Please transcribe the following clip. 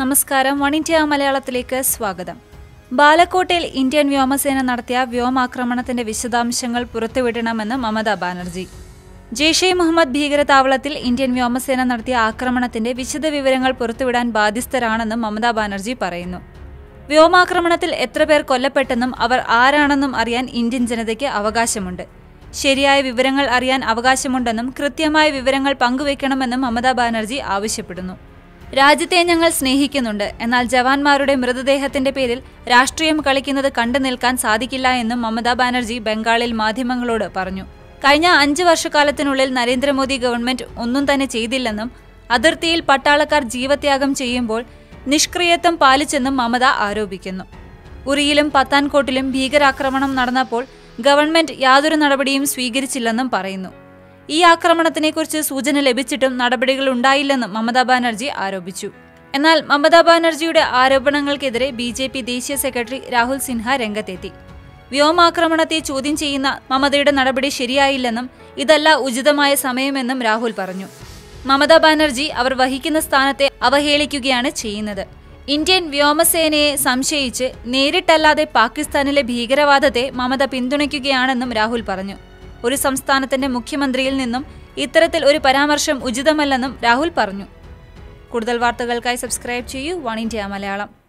നമസ്കാരം. One India മലയാളത്തിലേക്ക് സ്വാഗതം. ബാലക്കോട്ടിൽ ഇന്ത്യൻ വ്യോമസേന നടത്തിയ വ്യോമാക്രമണത്തിന്റെ വിശദാംശങ്ങൾ പുറത്തുവിടണമെന്ന് മമതാ ബാനർജി. ജെയ്ഷെ മുഹമ്മദ് ഭീകരതാവളത്തിൽ ഇന്ത്യൻ വ്യോമസേന നടത്തിയ ആക്രമണത്തിന്റെ വിശദവിവരങ്ങൾ പുറത്തുവിടാൻ ബാധ്യസ്ഥരാണെന്നും മമതാ ബാനർജി പറയുന്നു. വ്യോമാക്രമണത്തിൽ എത്ര പേർ കൊല്ലപ്പെട്ടെന്നും അവർ ആരാണെന്നും അറിയാൻ ഇന്ത്യൻ ജനതയ്ക്ക് അവകാശമുണ്ട്. ശരിയായ വിവരങ്ങൾ അറിയാൻ അവകാശമുണ്ടെന്നും കൃത്യമായ വിവരങ്ങൾ പങ്കുവയ്ക്കണമെന്നും മമതാ ബാനർജി ആവശ്യപ്പെടുന്നു. രാജ്യത്തെ ഞങ്ങൾ സ്നേഹിക്കുന്നുണ്ട്. എന്നാൽ ജവാന്മാരുടെ മൃതദേഹത്തിന്റെ പേരിൽ രാഷ്ട്രീയം കളിക്കുന്നത് കണ്ടു നിൽക്കാൻ സാധിക്കില്ല എന്നും മമതാ ബാനർജി ബംഗാളിൽ മാധ്യമങ്ങളോട് പറഞ്ഞു. കഴിഞ്ഞ അഞ്ച് വർഷക്കാലത്തിനുള്ളിൽ നരേന്ദ്രമോദി ഗവൺമെന്റ് ഒന്നും തന്നെ ചെയ്തില്ലെന്നും അതിർത്തിയിൽ പട്ടാളക്കാർ ജീവത്യാഗം ചെയ്യുമ്പോൾ നിഷ്ക്രിയത്വം പാലിച്ചെന്നും മമത ആരോപിക്കുന്നു. ഉറിയിലും പത്താൻകോട്ടിലും ഭീകരാക്രമണം നടന്നപ്പോൾ ഗവൺമെന്റ് യാതൊരു നടപടിയും സ്വീകരിച്ചില്ലെന്നും പറയുന്നു. ഈ ആക്രമണത്തിനെക്കുറിച്ച് സൂചന ലഭിച്ചിട്ടും നടപടികൾ ഉണ്ടായില്ലെന്ന് മമതാ ബാനർജി ആരോപിച്ചു. എന്നാൽ മമതാ ബാനർജിയുടെ ആരോപണങ്ങൾക്കെതിരെ ബി ജെ പി ദേശീയ സെക്രട്ടറി രാഹുൽ സിൻഹ രംഗത്തെത്തി. വ്യോമാക്രമണത്തെ ചോദ്യം ചെയ്യുന്ന മമതയുടെ നടപടി ശരിയായില്ലെന്നും ഇതല്ല ഉചിതമായ സമയമെന്നും രാഹുൽ പറഞ്ഞു. മമതാ ബാനർജി അവർ വഹിക്കുന്ന സ്ഥാനത്തെ അവഹേളിക്കുകയാണ് ചെയ്യുന്നത്. ഇന്ത്യൻ വ്യോമസേനയെ സംശയിച്ച് നേരിട്ടല്ലാതെ പാകിസ്ഥാനിലെ ഭീകരവാദത്തെ മമത പിന്തുണയ്ക്കുകയാണെന്നും രാഹുൽ പറഞ്ഞു. ഒരു സംസ്ഥാനത്തിന്റെ മുഖ്യമന്ത്രിയിൽ നിന്നും ഇത്തരത്തിൽ ഒരു പരാമർശം ഉചിതമല്ലെന്നും രാഹുൽ പറഞ്ഞു. കൂടുതൽ വാർത്തകൾക്കായി സബ്സ്ക്രൈബ് ചെയ്യൂ. One India Malayalam.